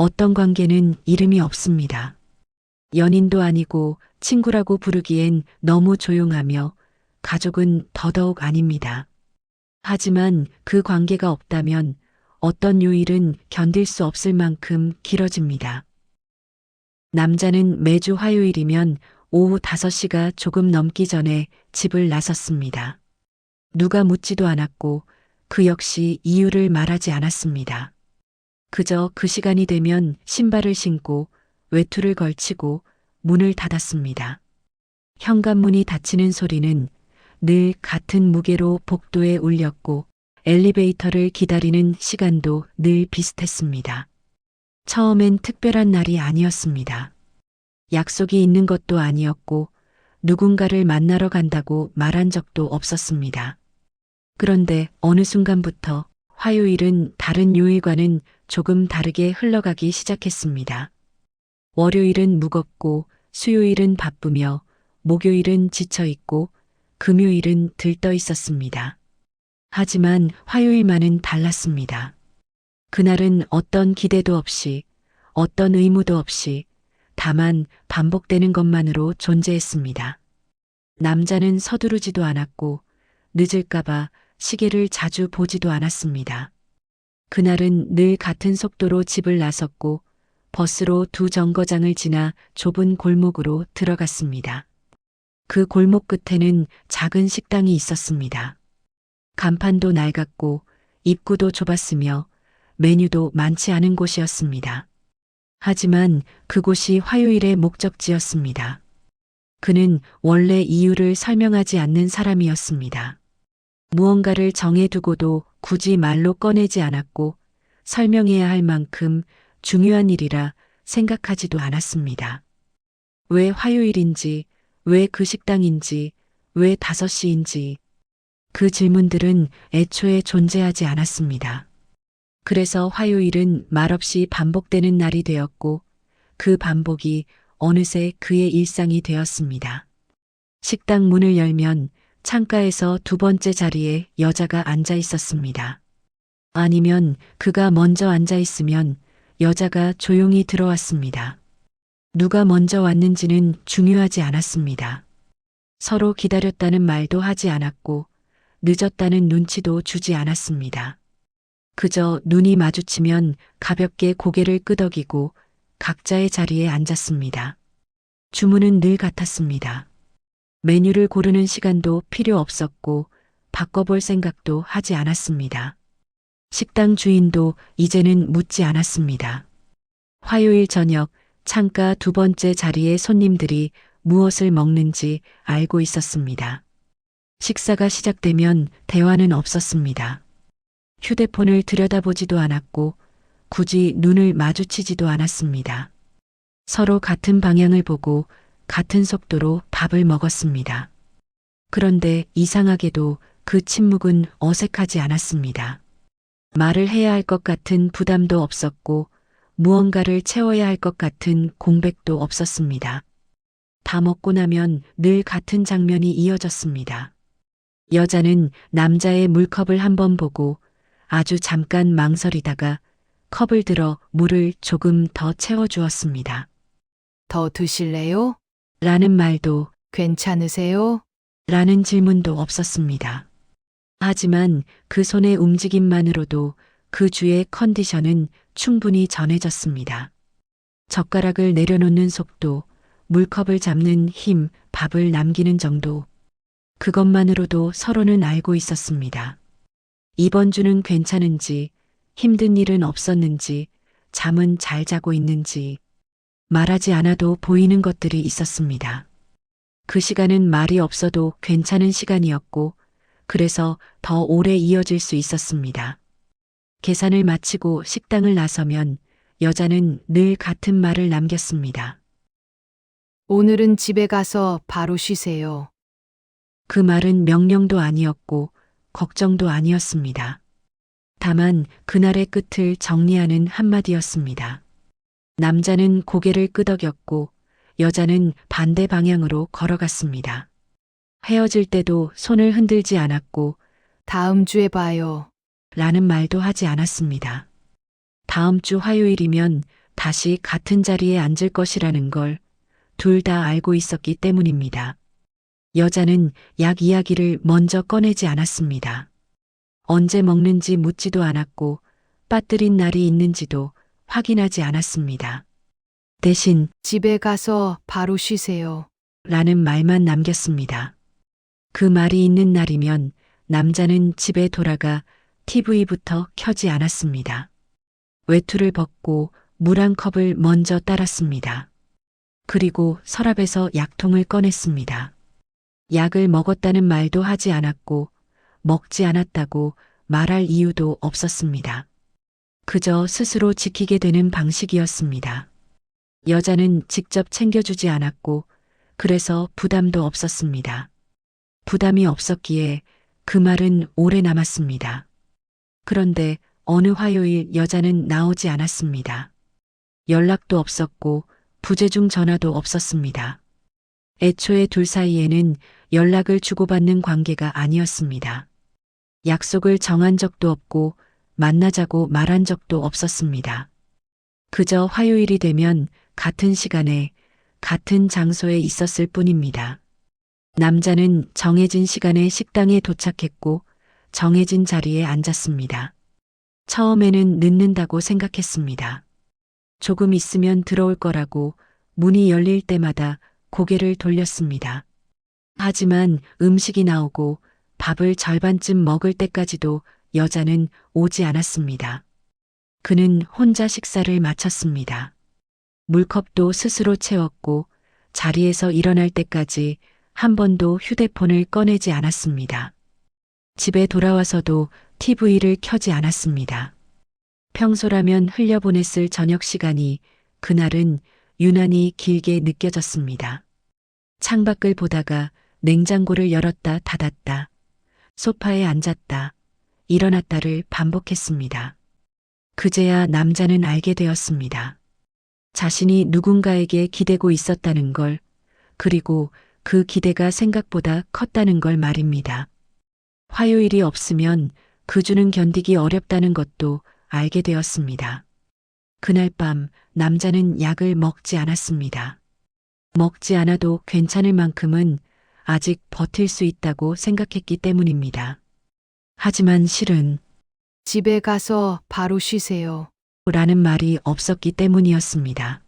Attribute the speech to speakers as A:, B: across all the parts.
A: 어떤 관계는 이름이 없습니다. 연인도 아니고 친구라고 부르기엔 너무 조용하며 가족은 더더욱 아닙니다. 하지만 그 관계가 없다면 어떤 요일은 견딜 수 없을 만큼 길어집니다. 남자는 매주 화요일이면 오후 5시가 조금 넘기 전에 집을 나섰습니다. 누가 묻지도 않았고 그 역시 이유를 말하지 않았습니다. 그저 그 시간이 되면 신발을 신고 외투를 걸치고 문을 닫았습니다. 현관문이 닫히는 소리는 늘 같은 무게로 복도에 울렸고 엘리베이터를 기다리는 시간도 늘 비슷했습니다. 처음엔 특별한 날이 아니었습니다. 약속이 있는 것도 아니었고 누군가를 만나러 간다고 말한 적도 없었습니다. 그런데 어느 순간부터 화요일은 다른 요일과는 조금 다르게 흘러가기 시작했습니다. 월요일은 무겁고 수요일은 바쁘며 목요일은 지쳐 있고 금요일은 들떠 있었습니다. 하지만 화요일만은 달랐습니다. 그날은 어떤 기대도 없이 어떤 의무도 없이 다만 반복되는 것만으로 존재했습니다. 남자는 서두르지도 않았고 늦을까봐 시계를 자주 보지도 않았습니다. 그날은 늘 같은 속도로 집을 나섰고 버스로 두 정거장을 지나 좁은 골목으로 들어갔습니다. 그 골목 끝에는 작은 식당이 있었습니다. 간판도 낡았고 입구도 좁았으며 메뉴도 많지 않은 곳이었습니다. 하지만 그곳이 화요일의 목적지였습니다. 그는 원래 이유를 설명하지 않는 사람이었습니다. 무언가를 정해두고도 굳이 말로 꺼내지 않았고 설명해야 할 만큼 중요한 일이라 생각하지도 않았습니다. 왜 화요일인지, 왜 그 식당인지, 왜 5시인지 그 질문들은 애초에 존재하지 않았습니다. 그래서 화요일은 말없이 반복되는 날이 되었고 그 반복이 어느새 그의 일상이 되었습니다. 식당 문을 열면 창가에서 두 번째 자리에 여자가 앉아 있었습니다. 아니면 그가 먼저 앉아 있으면 여자가 조용히 들어왔습니다. 누가 먼저 왔는지는 중요하지 않았습니다. 서로 기다렸다는 말도 하지 않았고 늦었다는 눈치도 주지 않았습니다. 그저 눈이 마주치면 가볍게 고개를 끄덕이고 각자의 자리에 앉았습니다. 주문은 늘 같았습니다. 메뉴를 고르는 시간도 필요 없었고 바꿔볼 생각도 하지 않았습니다. 식당 주인도 이제는 묻지 않았습니다. 화요일 저녁 창가 두 번째 자리에 손님들이 무엇을 먹는지 알고 있었습니다. 식사가 시작되면 대화는 없었습니다. 휴대폰을 들여다보지도 않았고 굳이 눈을 마주치지도 않았습니다. 서로 같은 방향을 보고 같은 속도로 밥을 먹었습니다. 그런데 이상하게도 그 침묵은 어색하지 않았습니다. 말을 해야 할 것 같은 부담도 없었고 무언가를 채워야 할 것 같은 공백도 없었습니다. 다 먹고 나면 늘 같은 장면이 이어졌습니다. 여자는 남자의 물컵을 한번 보고 아주 잠깐 망설이다가 컵을 들어 물을 조금 더 채워주었습니다.
B: 더 드실래요?
A: 라는 말도
B: 괜찮으세요?
A: 라는 질문도 없었습니다. 하지만 그 손의 움직임만으로도 그 주의 컨디션은 충분히 전해졌습니다. 젓가락을 내려놓는 속도, 물컵을 잡는 힘, 밥을 남기는 정도. 그것만으로도 서로는 알고 있었습니다. 이번 주는 괜찮은지, 힘든 일은 없었는지, 잠은 잘 자고 있는지, 말하지 않아도 보이는 것들이 있었습니다. 그 시간은 말이 없어도 괜찮은 시간이었고, 그래서 더 오래 이어질 수 있었습니다. 계산을 마치고 식당을 나서면 여자는 늘 같은 말을 남겼습니다.
B: 오늘은 집에 가서 바로 쉬세요.
A: 그 말은 명령도 아니었고 걱정도 아니었습니다. 다만 그날의 끝을 정리하는 한마디였습니다. 남자는 고개를 끄덕였고 여자는 반대 방향으로 걸어갔습니다. 헤어질 때도 손을 흔들지 않았고
B: 다음 주에 봐요.
A: 라는 말도 하지 않았습니다. 다음 주 화요일이면 다시 같은 자리에 앉을 것이라는 걸 둘 다 알고 있었기 때문입니다. 여자는 약 이야기를 먼저 꺼내지 않았습니다. 언제 먹는지 묻지도 않았고 빠뜨린 날이 있는지도 확인하지 않았습니다. 대신
B: 집에 가서 바로 쉬세요.
A: 라는 말만 남겼습니다. 그 말이 있는 날이면 남자는 집에 돌아가 TV부터 켜지 않았습니다. 외투를 벗고 물 한 컵을 먼저 따랐습니다. 그리고 서랍에서 약통을 꺼냈습니다. 약을 먹었다는 말도 하지 않았고 먹지 않았다고 말할 이유도 없었습니다. 그저 스스로 지키게 되는 방식이었습니다. 여자는 직접 챙겨주지 않았고 그래서 부담도 없었습니다. 부담이 없었기에 그 말은 오래 남았습니다. 그런데 어느 화요일 여자는 나오지 않았습니다. 연락도 없었고 부재중 전화도 없었습니다. 애초에 둘 사이에는 연락을 주고받는 관계가 아니었습니다. 약속을 정한 적도 없고 만나자고 말한 적도 없었습니다. 그저 화요일이 되면 같은 시간에 같은 장소에 있었을 뿐입니다. 남자는 정해진 시간에 식당에 도착했고 정해진 자리에 앉았습니다. 처음에는 늦는다고 생각했습니다. 조금 있으면 들어올 거라고 문이 열릴 때마다 고개를 돌렸습니다. 하지만 음식이 나오고 밥을 절반쯤 먹을 때까지도 여자는 오지 않았습니다. 그는 혼자 식사를 마쳤습니다. 물컵도 스스로 채웠고 자리에서 일어날 때까지 한 번도 휴대폰을 꺼내지 않았습니다. 집에 돌아와서도 TV를 켜지 않았습니다. 평소라면 흘려보냈을 저녁 시간이 그날은 유난히 길게 느껴졌습니다. 창밖을 보다가 냉장고를 열었다 닫았다. 소파에 앉았다. 일어났다를 반복했습니다. 그제야 남자는 알게 되었습니다. 자신이 누군가에게 기대고 있었다는 걸, 그리고 그 기대가 생각보다 컸다는 걸 말입니다. 화요일이 없으면 그 주는 견디기 어렵다는 것도 알게 되었습니다. 그날 밤 남자는 약을 먹지 않았습니다. 먹지 않아도 괜찮을 만큼은 아직 버틸 수 있다고 생각했기 때문입니다. 하지만 실은
B: 집에 가서 바로 쉬세요.
A: 라는 말이 없었기 때문이었습니다.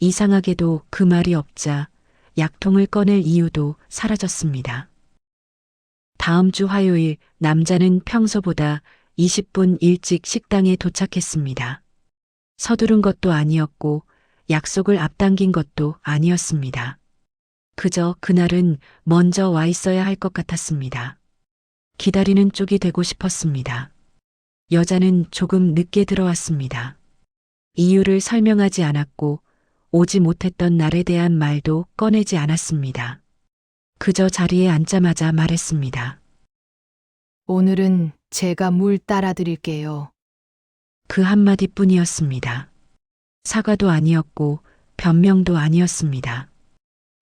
A: 이상하게도 그 말이 없자 약통을 꺼낼 이유도 사라졌습니다. 다음 주 화요일 남자는 평소보다 20분 일찍 식당에 도착했습니다. 서두른 것도 아니었고 약속을 앞당긴 것도 아니었습니다. 그저 그날은 먼저 와 있어야 할 것 같았습니다. 기다리는 쪽이 되고 싶었습니다. 여자는 조금 늦게 들어왔습니다. 이유를 설명하지 않았고 오지 못했던 날에 대한 말도 꺼내지 않았습니다. 그저 자리에 앉자마자 말했습니다.
B: 오늘은 제가 물 따라 드릴게요.
A: 그 한마디 뿐이었습니다. 사과도 아니었고 변명도 아니었습니다.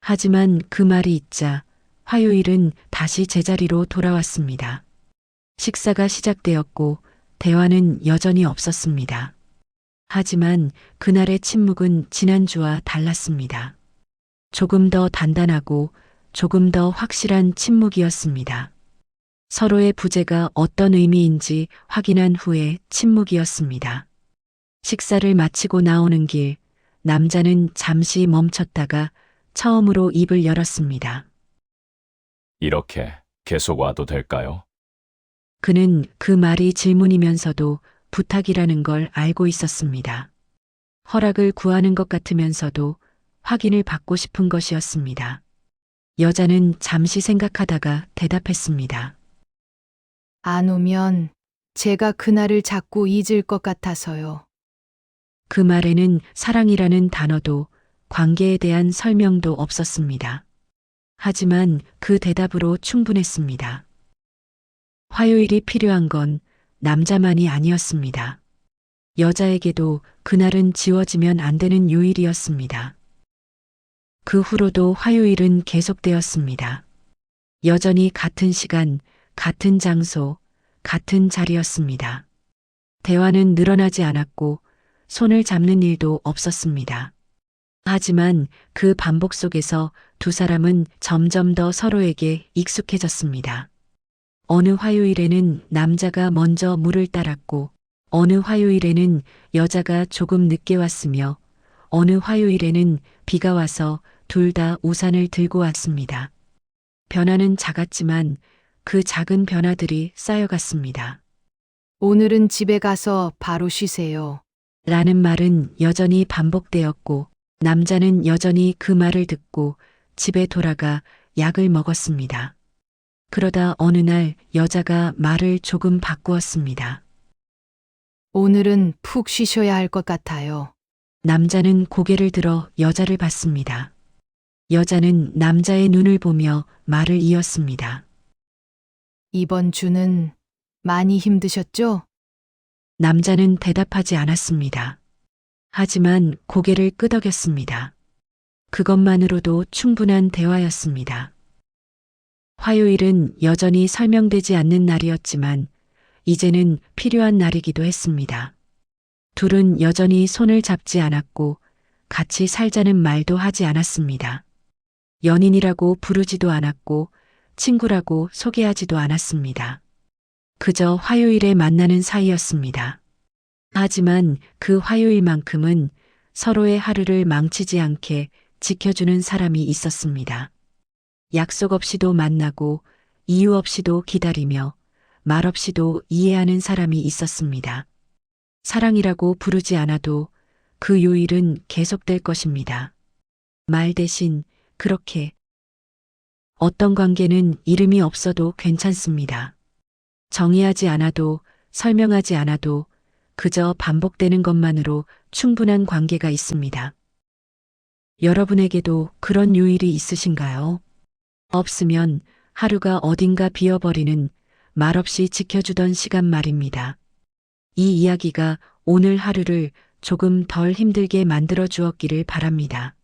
A: 하지만 그 말이 있자 화요일은 다시 제자리로 돌아왔습니다. 식사가 시작되었고 대화는 여전히 없었습니다. 하지만 그날의 침묵은 지난주와 달랐습니다. 조금 더 단단하고 조금 더 확실한 침묵이었습니다. 서로의 부재가 어떤 의미인지 확인한 후에 침묵이었습니다. 식사를 마치고 나오는 길, 남자는 잠시 멈췄다가 처음으로 입을 열었습니다.
C: 이렇게 계속 와도 될까요?
A: 그는 그 말이 질문이면서도 부탁이라는 걸 알고 있었습니다. 허락을 구하는 것 같으면서도 확인을 받고 싶은 것이었습니다. 여자는 잠시 생각하다가 대답했습니다.
B: 안 오면 제가 그날을 자꾸 잊을 것 같아서요.
A: 그 말에는 사랑이라는 단어도 관계에 대한 설명도 없었습니다. 하지만 그 대답으로 충분했습니다. 화요일이 필요한 건 남자만이 아니었습니다. 여자에게도 그날은 지워지면 안 되는 요일이었습니다. 그 후로도 화요일은 계속되었습니다. 여전히 같은 시간, 같은 장소, 같은 자리였습니다. 대화는 늘어나지 않았고 손을 잡는 일도 없었습니다. 하지만 그 반복 속에서 두 사람은 점점 더 서로에게 익숙해졌습니다. 어느 화요일에는 남자가 먼저 물을 따랐고, 어느 화요일에는 여자가 조금 늦게 왔으며, 어느 화요일에는 비가 와서 둘 다 우산을 들고 왔습니다. 변화는 작았지만 그 작은 변화들이 쌓여갔습니다.
B: 오늘은 집에 가서 바로 쉬세요.
A: 라는 말은 여전히 반복되었고 남자는 여전히 그 말을 듣고 집에 돌아가 약을 먹었습니다. 그러다 어느 날 여자가 말을 조금 바꾸었습니다.
B: 오늘은 푹 쉬셔야 할 것 같아요.
A: 남자는 고개를 들어 여자를 봤습니다. 여자는 남자의 눈을 보며 말을 이었습니다.
B: 이번 주는 많이 힘드셨죠?
A: 남자는 대답하지 않았습니다. 하지만 고개를 끄덕였습니다. 그것만으로도 충분한 대화였습니다. 화요일은 여전히 설명되지 않는 날이었지만 이제는 필요한 날이기도 했습니다. 둘은 여전히 손을 잡지 않았고 같이 살자는 말도 하지 않았습니다. 연인이라고 부르지도 않았고 친구라고 소개하지도 않았습니다. 그저 화요일에 만나는 사이였습니다. 하지만 그 화요일만큼은 서로의 하루를 망치지 않게 지켜주는 사람이 있었습니다. 약속 없이도 만나고 이유 없이도 기다리며 말 없이도 이해하는 사람이 있었습니다. 사랑이라고 부르지 않아도 그 요일은 계속될 것입니다. 말 대신 그렇게 어떤 관계는 이름이 없어도 괜찮습니다. 정의하지 않아도 설명하지 않아도 그저 반복되는 것만으로 충분한 관계가 있습니다. 여러분에게도 그런 요일이 있으신가요? 없으면 하루가 어딘가 비어버리는 말없이 지켜주던 시간 말입니다. 이 이야기가 오늘 하루를 조금 덜 힘들게 만들어 주었기를 바랍니다.